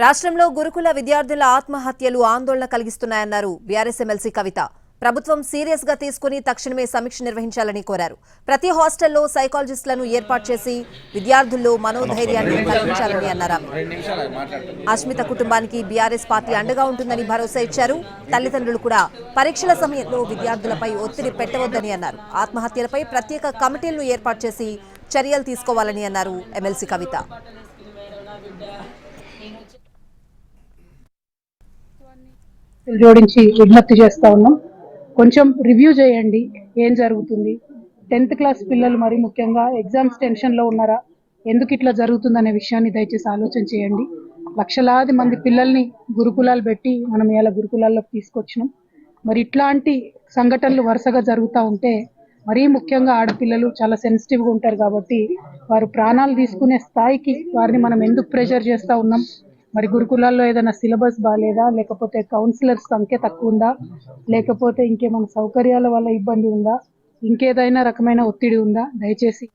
రాష్ట్రంలో గురుకుల విద్యార్థుల ఆత్మహత్యలు ఆందోళన కలిగిస్తున్నాయన్నారు బీఆర్ఎస్ ఎమ్మెల్సీ కవిత. ప్రభుత్వం సీరియస్గా తీసుకుని తక్షణమే సమీక్ష నిర్వహించాలని కోరారు. ప్రతి హాస్టల్లో సైకాలజిస్టులను ఏర్పాటు చేసి విద్యార్థుల్లో మనోధైర్యాన్ని కల్పించాలని అన్నారు అస్మిత కుటుంబానికి బీఆర్ఎస్ పార్టీ అండగా ఉంటుందని భరోసా ఇచ్చారు. తల్లిదండ్రులు కూడా పరీక్షల సమయంలో విద్యార్థులపై ఒత్తిడి పెట్టవద్దని అన్నారు. ఆత్మహత్యలపై ప్రత్యేక కమిటీలను ఏర్పాటు చేసి చర్యలు తీసుకోవాలని అన్నారు ఎమ్మెల్సీ కవిత. జోడించి విజ్ఞప్తి చేస్తా ఉన్నాం. కొంచెం రివ్యూ చేయండి ఏం జరుగుతుంది? టెన్త్ క్లాస్ పిల్లలు మరి ముఖ్యంగా ఎగ్జామ్స్ టెన్షన్లో ఉన్నారా? ఎందుకు ఇట్లా జరుగుతుందనే విషయాన్ని దయచేసి ఆలోచన చేయండి. లక్షలాది మంది పిల్లల్ని గురుకులాలు పెట్టి మనం ఇలా గురుకులాల్లోకి తీసుకొచ్చినాం. మరి ఇట్లాంటి సంఘటనలు వరుసగా జరుగుతూ ఉంటే మరీ ముఖ్యంగా ఆడపిల్లలు చాలా సెన్సిటివ్గా ఉంటారు కాబట్టి వారు ప్రాణాలు తీసుకునే స్థాయికి వారిని మనం ఎందుకు ప్రెషర్ చేస్తూ ఉన్నాం? మరి గురుకులాల్లో ఏదైనా సిలబస్ బాగాలేదా లేకపోతే కౌన్సిలర్స్ సంఖ్య తక్కువ ఉందా? లేకపోతే ఇంకేమైనా సౌకర్యాల వల్ల ఇబ్బంది ఉందా? ఇంకేదైనా రకమైన ఒత్తిడి ఉందా? దయచేసి